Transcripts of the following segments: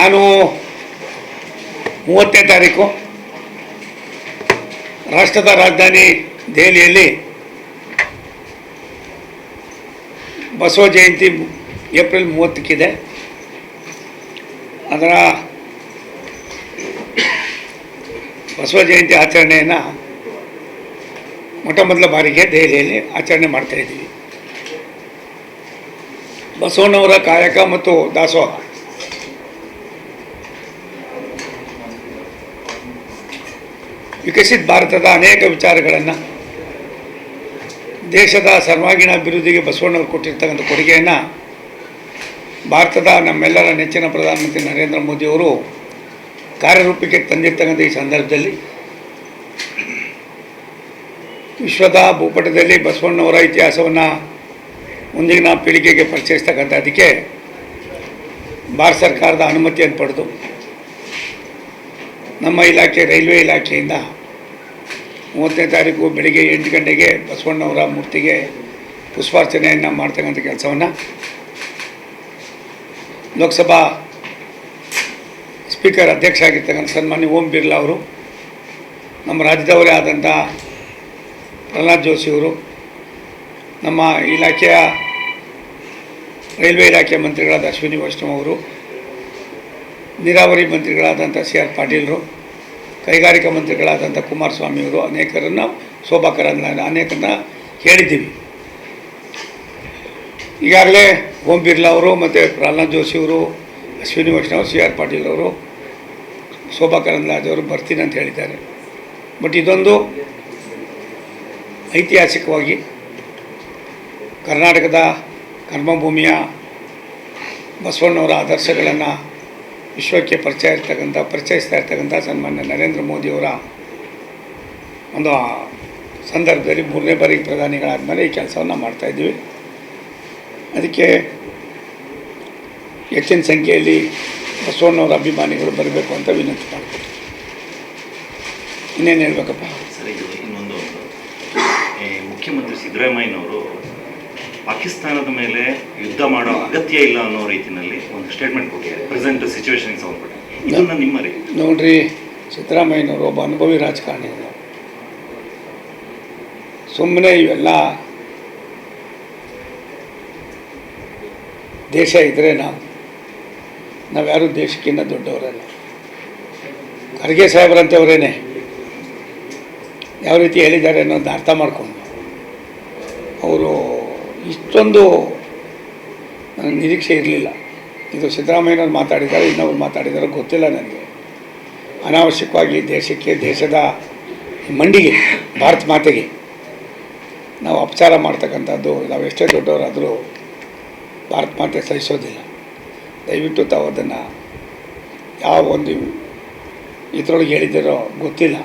ನಾನು ಮೂವತ್ತನೇ ತಾರೀಕು ರಾಷ್ಟ್ರದ ರಾಜಧಾನಿ ದೆಹಲಿಯಲ್ಲಿ ಬಸವ ಜಯಂತಿ ಏಪ್ರಿಲ್ ಮೂವತ್ತಕ್ಕಿದೆ. ಅದರ ಬಸವ ಜಯಂತಿ ಆಚರಣೆಯನ್ನು ಮೊಟ್ಟ ಮೊದಲ ಬಾರಿಗೆ ದೆಹಲಿಯಲ್ಲಿ ಆಚರಣೆ ಮಾಡ್ತಾ ಬಸವನವರ ಕಾಯಕ ಮತ್ತು ದಾಸೋಹ. ವಿಕಸಿತ ಭಾರತದ ಅನೇಕ ವಿಚಾರಗಳನ್ನು ದೇಶದ ಸರ್ವಾಂಗೀಣ ಅಭಿವೃದ್ಧಿಗೆ ಬಸವಣ್ಣವರು ಕೊಟ್ಟಿರ್ತಕ್ಕಂಥ ಕೊಡುಗೆಯನ್ನು ಭಾರತದ ನಮ್ಮೆಲ್ಲರ ನೆಚ್ಚಿನ ಪ್ರಧಾನಮಂತ್ರಿ ನರೇಂದ್ರ ಮೋದಿಯವರು ಕಾರ್ಯರೂಪಕ್ಕೆ ತಂದಿರ್ತಕ್ಕಂಥ ಈ ಸಂದರ್ಭದಲ್ಲಿ ವಿಶ್ವದ ಭೂಪಟದಲ್ಲಿ ಬಸವಣ್ಣವರ ಇತಿಹಾಸವನ್ನು ಮುಂದಿನ ಪೀಳಿಗೆಗೆ ಪರಿಚಯಿಸ್ತಕ್ಕಂಥದ್ದಕ್ಕೆ ಭಾರತ ಸರ್ಕಾರದ ಅನುಮತಿಯನ್ನು ಪಡೆದು ನಮ್ಮ ಇಲಾಖೆ, ರೈಲ್ವೆ ಇಲಾಖೆಯಿಂದ ಮೂವತ್ತನೇ ತಾರೀಕು ಬೆಳಿಗ್ಗೆ ಎಂಟು ಗಂಟೆಗೆ ಬಸವಣ್ಣವರ ಮೂರ್ತಿಗೆ ಪುಷ್ಪಾರ್ಚನೆಯನ್ನು ಮಾಡ್ತಕ್ಕಂಥ ಕೆಲಸವನ್ನು ಲೋಕಸಭಾ ಸ್ಪೀಕರ್ ಅಧ್ಯಕ್ಷ ಆಗಿರ್ತಕ್ಕಂಥ ಸನ್ಮಾನ್ಯ ಓಂ ಬಿರ್ಲಾ ಅವರು, ನಮ್ಮ ರಾಜ್ಯದವರೇ ಆದಂಥ ಪ್ರಹ್ಲಾದ್ ಜೋಶಿಯವರು ನಮ್ಮ ಇಲಾಖೆಯ ರೈಲ್ವೆ ಇಲಾಖೆ ಮಂತ್ರಿಗಳಾದ ಅಶ್ವಿನಿ ವೈಷ್ಣವ್ ಅವರು ನೀರಾವರಿ ಮಂತ್ರಿಗಳಾದಂಥ ಸಿ ಆರ್ ಪಾಟೀಲರು, ಕೈಗಾರಿಕಾ ಮಂತ್ರಿಗಳಾದಂಥ ಕುಮಾರಸ್ವಾಮಿಯವರು ಅನೇಕರನ್ನು ಶೋಭಾಕರನ್ನ ಅನೇಕರನ್ನ ಹೇಳಿದ್ದೀವಿ ಈಗಾಗಲೇ ಓಂ ಬಿರ್ಲಾ ಅವರು ಮತ್ತು ಪ್ರಹ್ಲಾದ್ ಜೋಶಿಯವರು ಅಶ್ವಿನಿ ವೈಷ್ಣವ್, ಸಿ ಆರ್ ಪಾಟೀಲ್ ಅವರು ಶೋಭಾ ಕರಂದ್ಲಾಜೆ ಅವರು ಬರ್ತೀನಿ ಅಂತ ಹೇಳಿದ್ದಾರೆ. ಬಟ್ ಇದೊಂದು ಐತಿಹಾಸಿಕವಾಗಿ ಕರ್ನಾಟಕದ ಕರ್ಮಭೂಮಿಯ ಬಸವಣ್ಣವರ ಆದರ್ಶಗಳನ್ನು ವಿಶ್ವಕ್ಕೆ ಪರಿಚಯ ಇರ್ತಕ್ಕಂಥ, ಪರಿಚಯಿಸ್ತಾ ಇರ್ತಕ್ಕಂಥ ಸನ್ಮಾನ್ಯ ನರೇಂದ್ರ ಮೋದಿಯವರ ಒಂದು ಸಂದರ್ಭದಲ್ಲಿ ಮೂರನೇ ಬಾರಿಗೆ ಪ್ರಧಾನಿಗಳಾದಮೇಲೆ ಈ ಕೆಲಸವನ್ನು ಮಾಡ್ತಾಯಿದ್ದೀವಿ ಅದಕ್ಕೆ ಹೆಚ್ಚಿನ ಸಂಖ್ಯೆಯಲ್ಲಿ ಬಸವಣ್ಣವರ ಅಭಿಮಾನಿಗಳು ಬರಬೇಕು ಅಂತ ವಿನಂತಿ ಮಾಡ್ತೀನಿ ಇನ್ನೇನು ಹೇಳ್ಬೇಕಪ್ಪ? ಸರಿ ಇನ್ನೊಂದು ಮುಖ್ಯಮಂತ್ರಿ ಸಿದ್ದರಾಮಯ್ಯನವರು ಪಾಕಿಸ್ತಾನದ ಮೇಲೆ ಯುದ್ಧ ಮಾಡೋ ಅಗತ್ಯ ಇಲ್ಲ ಅನ್ನೋ ರೀತಿಯಲ್ಲಿ ಒಂದು ಸ್ಟೇಟ್ಮೆಂಟ್ ಕೊಟ್ಟಿದ್ದಾರೆ. ಪ್ರೆಸೆಂಟ್ ಸಿಚುವೇಶನ್ ಸಂಬಂಧಪಟ್ಟ ಇದನ್ನ ನಿಮ್ಮ ನೋಡ್ರಿ ಸಿದ್ದರಾಮಯ್ಯನವರು ಒಬ್ಬ ಅನುಭವಿ ರಾಜಕಾರಣಿಗಳು ಸುಮ್ಮನೆ ಇವೆಲ್ಲ ದೇಶ ಇದ್ದರೆ ನಾವು ನಾವ್ಯಾರು ದೇಶಕ್ಕಿಂತ ದೊಡ್ಡವರಲ್ಲ. ಖರ್ಗೆ ಸಾಹೇಬ್ರಂಥವ್ರೇನೆ ಯಾವ ರೀತಿ ಹೇಳಿದ್ದಾರೆ ಅನ್ನೋದನ್ನ ಅರ್ಥ ಮಾಡ್ಕೊಂಡು. ಅವರು ಇಷ್ಟೊಂದು ನಿರೀಕ್ಷೆ ಇರಲಿಲ್ಲ. ಇದು ಸಿದ್ದರಾಮಯ್ಯನವ್ರು ಮಾತಾಡಿದ್ದಾರೆ, ಇನ್ನೊಬ್ರು ಮಾತಾಡಿದ್ದಾರೆ, ಗೊತ್ತಿಲ್ಲ ನನಗೆ. ಅನಾವಶ್ಯಕವಾಗಿ ದೇಶಕ್ಕೆ, ದೇಶದ ಮಂಡಿಗೆ, ಭಾರತ ಮಾತೆಗೆ ನಾವು ಅಪಚಾರ ಮಾಡ್ತಕ್ಕಂಥದ್ದು, ನಾವು ಎಷ್ಟೇ ದೊಡ್ಡವರಾದರೂ ಭಾರತ ಮಾತೆ ಸಹಿಸೋದಿಲ್ಲ. ದಯವಿಟ್ಟು ತಾವು ಅದನ್ನು ಯಾವ ಒಂದು ಇದರೊಳಗೆ ಹೇಳಿದಿರೋ ಗೊತ್ತಿಲ್ಲ.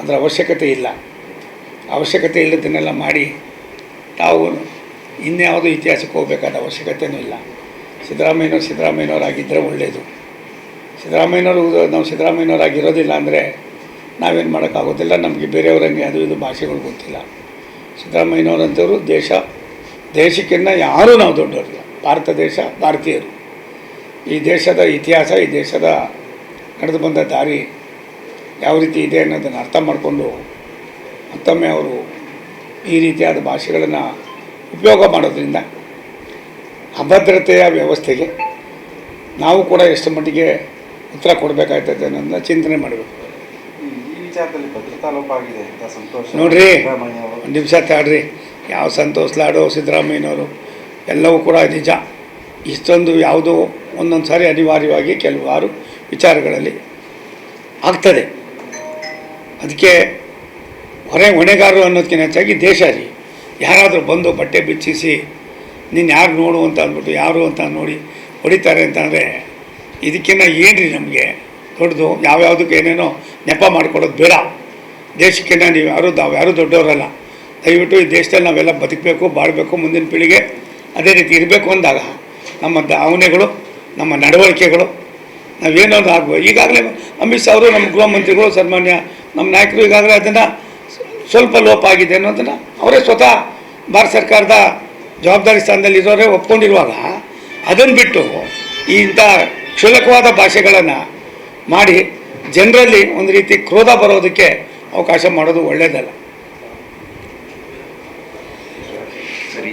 ಅದರ ಅವಶ್ಯಕತೆ ಇಲ್ಲ. ಅವಶ್ಯಕತೆ ಇಲ್ಲದನ್ನೆಲ್ಲ ಮಾಡಿ ತಾವು ಇನ್ಯಾವುದು ಇತಿಹಾಸಕ್ಕೆ ಹೋಗಬೇಕಾದ ಅವಶ್ಯಕತೆಯೂ ಇಲ್ಲ. ಸಿದ್ದರಾಮಯ್ಯನವ್ರು ಸಿದ್ದರಾಮಯ್ಯನವರಾಗಿದ್ದರೆ ಒಳ್ಳೆಯದು ಸಿದ್ದರಾಮಯ್ಯನವರು ನಾವು ಸಿದ್ದರಾಮಯ್ಯನವರಾಗಿರೋದಿಲ್ಲ ಅಂದರೆ ನಾವೇನು ಮಾಡೋಕ್ಕಾಗೋದಿಲ್ಲ. ನಮಗೆ ಬೇರೆಯವರಂಗೆ ಅದು ಇದು ಭಾಷೆಗಳು ಗೊತ್ತಿಲ್ಲ. ಸಿದ್ದರಾಮಯ್ಯನವರಂಥವ್ರು ದೇಶ ದೇಶಕ್ಕಿಂತ ಯಾರೂ ನಾವು ದೊಡ್ಡವರಿಲ್ಲ ಭಾರತ ದೇಶ, ಭಾರತೀಯರು. ಈ ದೇಶದ ಇತಿಹಾಸ, ಈ ದೇಶದ ನಡೆದು ಬಂದ ದಾರಿ ಯಾವ ರೀತಿ ಇದೆ ಅನ್ನೋದನ್ನು ಅರ್ಥ ಮಾಡಿಕೊಂಡು ಮತ್ತೊಮ್ಮೆ ಅವರು ಈ ರೀತಿಯಾದ ಭಾಷೆಗಳನ್ನು ಉಪಯೋಗ ಮಾಡೋದ್ರಿಂದ ಅಭದ್ರತೆಯ ವ್ಯವಸ್ಥೆಗೆ ನಾವು ಕೂಡ ಎಷ್ಟು ಮಟ್ಟಿಗೆ ಉತ್ತರ ಕೊಡಬೇಕಾಗ್ತದೆ ಅನ್ನೋದನ್ನ ಚಿಂತನೆ ಮಾಡಬೇಕು. ಈ ವಿಚಾರದಲ್ಲಿ ಭದ್ರತಾ ಲೋಪ ಆಗಿದೆ ಅಂತ ಸಂತೋಷ? ನೋಡ್ರಿ ಒಂದು ನಿಮಿಷ ತಾಡ್ರಿ ಯಾವ ಸಂತೋಷ್ ಲಾಡು ಸಿದ್ದರಾಮಯ್ಯನವರು ಎಲ್ಲವೂ ಕೂಡ ನಿಜ. ಇಷ್ಟೊಂದು ಯಾವುದೋ ಒಂದೊಂದು ಸಾರಿ ಅನಿವಾರ್ಯವಾಗಿ ಕೆಲವಾರು ವಿಚಾರಗಳಲ್ಲಿ ಆಗ್ತದೆ. ಅದಕ್ಕೆ ಹೊರೆ ಹೊಣೆಗಾರರು ಅನ್ನೋದಕ್ಕಿಂತ ಹೆಚ್ಚಾಗಿ ದೇಶ ರೀ ಯಾರಾದರೂ ಬಂದು ಬಟ್ಟೆ ಬಿಚ್ಚಿಸಿ, ನೀನು ಯಾರು ನೋಡು ಅಂತ ಅಂದ್ಬಿಟ್ಟು, ಯಾರು ಅಂತ ನೋಡಿ ಹೊಡಿತಾರೆ ಅಂತಂದರೆ ಇದಕ್ಕಿಂತ ಏನ್ರಿ ನಮಗೆ? ದೊಡ್ಡದು, ಯಾವ್ಯಾವುದಕ್ಕೆ ಏನೇನೋ ನೆಪ ಮಾಡಿಕೊಡೋದು ಬೇಡ. ದೇಶಕ್ಕಿಂತ ನೀವು ಯಾರು ನಾವು ಯಾರೂ ದೊಡ್ಡವರಲ್ಲ. ದಯವಿಟ್ಟು ಈ ದೇಶದಲ್ಲಿ ನಾವೆಲ್ಲ ಬದುಕಬೇಕು, ಬಾಳಬೇಕು ಮುಂದಿನ ಪೀಳಿಗೆ. ಅದೇ ರೀತಿ ಇರಬೇಕು ಅಂದಾಗ, ನಮ್ಮ ಭಾವನೆಗಳು ನಮ್ಮ ನಡವಳಿಕೆಗಳು, ನಾವೇನೋ ಆಗ್ಬೋದು. ಈಗಾಗಲೇ ಅಮಿತ್ ಶಾ ಅವರು ನಮ್ಮ ಗೃಹ ಮಂತ್ರಿಗಳು, ಸನ್ಮಾನ್ಯ ನಮ್ಮ ನಾಯಕರು ಈಗಾಗಲೇ ಅದನ್ನು ಸ್ವಲ್ಪ ಲೋಪ ಆಗಿದೆ ಅನ್ನೋದನ್ನು ಅವರೇ ಸ್ವತಃ ಭಾರತ ಸರ್ಕಾರದ ಜವಾಬ್ದಾರಿ ಸ್ಥಾನದಲ್ಲಿ ಇರೋರೇ ಒಪ್ಕೊಂಡಿರುವಾಗ ಅದನ್ನು ಬಿಟ್ಟು ಇಂಥ ಕ್ಷುಲಕವಾದ ಭಾಷೆಗಳನ್ನು ಮಾಡಿ ಜನರಲ್ಲಿ ಒಂದು ರೀತಿ ಕ್ರೋಧ ಬರೋದಕ್ಕೆ ಅವಕಾಶ ಮಾಡೋದು ಒಳ್ಳೆಯದಲ್ಲ. ಸರಿ.